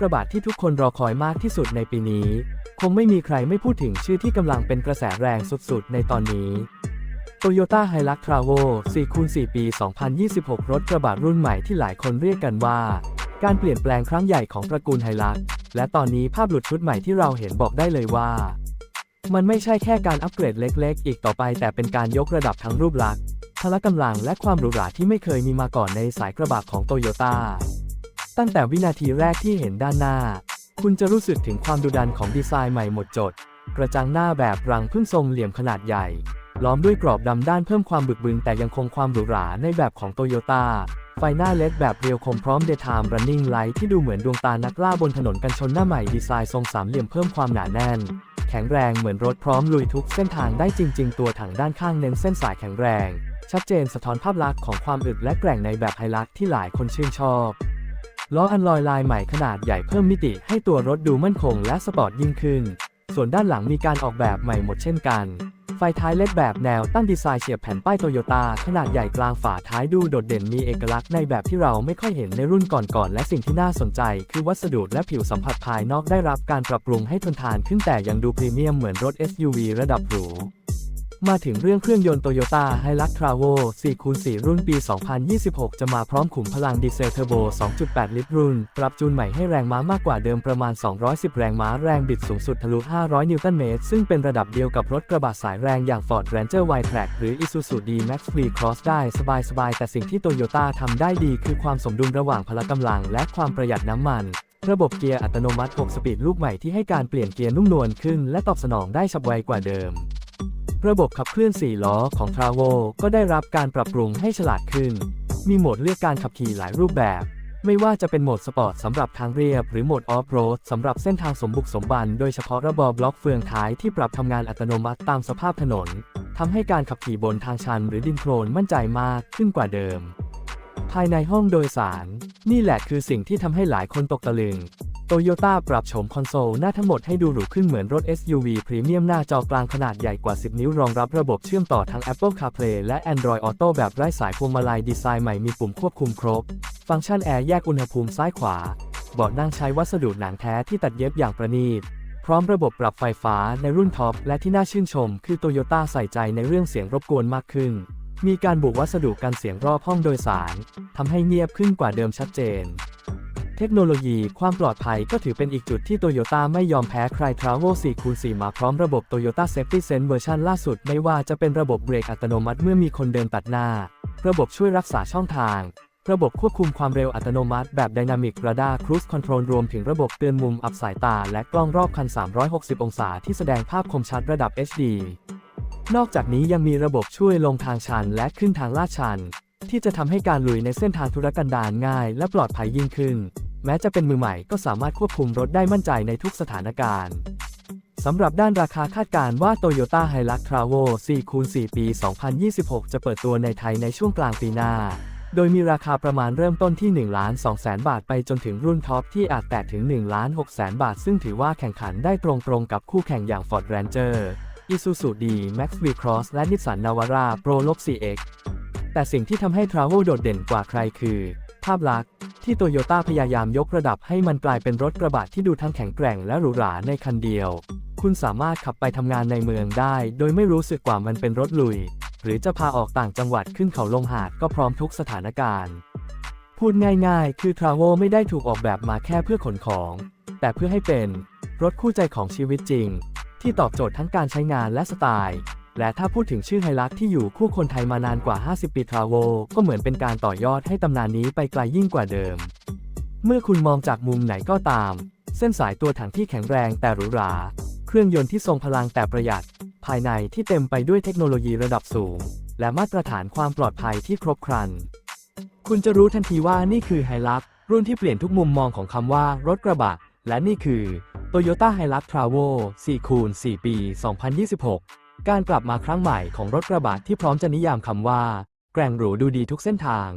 กระบะที่ทุกคนรอคอยมากที่สุดในปีนี้ คงไม่มีใครไม่พูดถึงชื่อที่กำลังเป็นกระแสแรงสุดๆ ในตอนนี้ Toyota Hilux Travo 4x4 ปี 2026 รถกระบะรุ่นใหม่ที่หลายคนเรียกกันว่า การเปลี่ยนแปลงครั้งใหญ่ของตระกูลไฮลัก และตอนนี้ภาพหลุดชุดใหม่ที่เราเห็นบอกได้เลยว่า มันไม่ใช่แค่การอัปเกรดเล็กๆ อีกต่อไป แต่เป็นการยกระดับทั้งรูปลักษณ์พละกำลังและความหรูหราที่ไม่เคยมีมาก่อนในสายกระบะของโตโยต้า ตั้งแต่วินาทีแรกที่เห็นด้านหน้า คุณจะรู้สึกถึงความดุดันของดีไซน์ใหม่หมดจด กระจังหน้าแบบรังพึ่งทรงเหลี่ยมขนาดใหญ่ ล้อมด้วยกรอบดำด้านเพิ่มความบึกบึนแต่ยังคงความหรูหราในแบบของโตโยต้าไฟหน้าเล็ดแบบเรียวคมพร้อม Daytime Running Light ที่ดูเหมือนดวงตานักล่าบนถนนกันชนหน้าใหม่ดีไซน์ทรงสามเหลี่ยมเพิ่มความหนาแน่น แข็งแรงเหมือนรถพร้อมลุยทุกเส้นทางได้จริง ๆ ตัวถังด้านข้างเน้นเส้นสายแข็งแรง ชัดเจนสะท้อนภาพลักษณ์ของความอึดและแกร่งในแบบไฮลักที่หลายคนชื่นชอบ ล้ออันลอยลายใหม่ขนาดใหญ่เพิ่มมิติให้ตัวรถดูมั่นคงและสปอร์ตยิ่งขึ้น ส่วนด้านหลังมีการออกแบบใหม่หมดเช่นกัน ไฟท้ายเล็ดแบบแนวตั้งดีไซน์เฉียบแผ่นป้ายโตโยต้าขนาดใหญ่กลางฝาท้ายดูโดดเด่นมีเอกลักษณ์ในแบบที่เราไม่ค่อยเห็นในรุ่นก่อนๆและสิ่งที่น่าสนใจ คือวัสดุและผิวสัมผัสภายนอกได้รับการปรับปรุงให้ทนทานขึ้นแต่ยังดูพรีเมียมเหมือนรถ SUV ระดับหรู มาถึงเรื่องเครื่องยนต์ Toyota Hilux Travo 4x4 รุ่นปี 2026 จะมาพร้อมขุมพลังดีเซลเทอร์โบ 2.8 ลิตรรุ่น ปรับจูนใหม่ให้แรงม้ามากกว่าเดิมประมาณ 210 แรงม้าแรงบิดสูงสุดทะลุ 500 นิวตันเมตร ซึ่งเป็นระดับเดียวกับรถกระบะสายแรงอย่าง Ford Ranger w i t r a c k หรือ Isuzu D-Max V-Cross ได้สบายๆ แต่สิ่งที่ Toyota ทำได้ดีคือความสมดุลระหว่างพละกำลังและความประหยัดน้ำมันระบบเกียร์อัตโนมัติ 6 สปีดลูกใหม่ที่ให้การเปลี่ยนเกียร์นุ่มนวลขึ้น และตอบสนองได้ฉับไวกว่าเดิม ระบบขับเคลื่อน 4 ล้อของ t r a v o ก็ได้รับการปรับปรุงให้ฉลาดขึ้น มีโหมดเลือกการขับขี่หลายรูปแบบ ไม่ว่าจะเป็นโหมดสปอร์ตสำหรับทางเรียบ หรือโหมดออฟโรดสำหรับเส้นทางสมบุกสมบัน โดยเฉพาะระบบบล็อกเฟืองท้ายที่ปรับทำงานอัตโนมัติตามสภาพถนนทำให้การขับขี่บนทางชันหรือดินโคลนมั่นใจมากขึ้นกว่าเดิม ภายในห้องโดยสาร นี่แหละคือสิ่งที่ทำให้หลายคนตกตะลึง โตโยต้าปรับโฉมคอนโซลหน้าทั้งหมดให้ดูหรูขึ้นเหมือนรถ SUV พรีเมียมหน้าจอกลางขนาดใหญ่กว่า 10 นิ้วรองรับระบบเชื่อมต่อทั้ง Apple CarPlay และ Android Auto แบบไร้สายพวงมาลัยดีไซน์ใหม่มีปุ่มควบคุมครบ ฟังก์ชันแอร์แยกอุณหภูมิซ้ายขวา เบาะนั่งใช้วัสดุหนังแท้ที่ตัดเย็บอย่างประณีต พร้อมระบบปรับไฟฟ้าในรุ่นท็อปและที่น่าชื่นชม คือโตโยต้าใส่ใจในเรื่องเสียงรบกวนมากขึ้น มีการบุกวัสดุกันเสียงรอบห้องโดยสารทำให้เงียบขึ้นกว่าเดิมชัดเจน เทคโนโลยีความปลอดภัยก็ถือเป็นอีกจุดที่โตโยต้าไม่ยอมแพ้ใคร Travel 4x4 มาพร้อมระบบ Toyota Safety Sense เวอร์ชันล่าสุด ไม่ว่าจะเป็นระบบเบรกอัตโนมัติเมื่อมีคนเดินตัดหน้า ระบบช่วยรักษาช่องทาง ระบบควบคุมความเร็วอัตโนมัติแบบ Dynamic Radar Cruise Control รวมถึงระบบเตือนมุมอับสายตา และกล้องรอบคัน 360 องศาที่แสดงภาพคมชัดระดับ HD นอกจากนี้ยังมีระบบช่วยลงทางชันและขึ้นทางลาดชัน ที่จะทำให้การลุยในเส้นทางธุรกันดารง่าย และปลอดภัยยิ่งขึ้น แม้จะเป็นมือใหม่ก็สามารถควบคุมรถได้มั่นใจในทุกสถานการณ์สำหรับด้านราคาคาดการณ์ว่า Toyota Hilux Travo 4x4 ปี 2026 จะเปิดตัวในไทยในช่วงกลางปีหน้า โดยมีราคาประมาณเริ่มต้นที่1ล้าน2 0 0 0 0บาทไปจนถึงรุ่นท็อปที่อาจแตะถึง1ล้าน6 0 0 0 0บาท ซึ่งถือว่าแข่งขันได้ตรงๆกับคู่แข่งอย่าง Ford Ranger Isuzu D-Max V-Cross และ Nissan Navara Pro-4X แต่สิ่งที่ทำให้ Travel โดดเด่นกว่าใครคือ ภาพลักษณ์ ที่โตโยต้าพยายามยกระดับให้มันกลายเป็นรถกระบะที่ดูทั้งแข็งแกร่งและหรูหราในคันเดียว คุณสามารถขับไปทำงานในเมืองได้ โดยไม่รู้สึกว่ามันเป็นรถลุย หรือจะพาออกต่างจังหวัดขึ้นเขาลงหาดก็พร้อมทุกสถานการณ์ พูดง่ายๆ คือ Travel ไม่ได้ถูกออกแบบมาแค่เพื่อขนของ แต่เพื่อให้เป็นรถคู่ใจของชีวิตจริง ที่ตอบโจทย์ทั้งการใช้งานและสไตล์ และถ้าพูดถึงชื่อไฮลักที่อยู่คู่คนไทยมานานกว่า 50 ปีทราโว ก็เหมือนเป็นการต่อยอดให้ตำนานนี้ไปไกลยิ่งกว่าเดิม เมื่อคุณมองจากมุมไหนก็ตาม เส้นสายตัวถังที่แข็งแรงแต่หรูหรา เครื่องยนต์ที่ทรงพลังแต่ประหยัด ภายในที่เต็มไปด้วยเทคโนโลยีระดับสูง และมาตรฐานความปลอดภัยที่ครบครัน คุณจะรู้ทันทีว่านี่คือไฮลักรุ่นที่เปลี่ยนทุกมุมมองของคำว่ารถกระบะ และนี่คือ Toyota Hilux Travo 4คูณ4ปี 2026 การกลับมาครั้งใหม่ของรถกระบะที่พร้อมจะนิยามคำว่า แกร่งหรูดูดีทุกเส้นทาง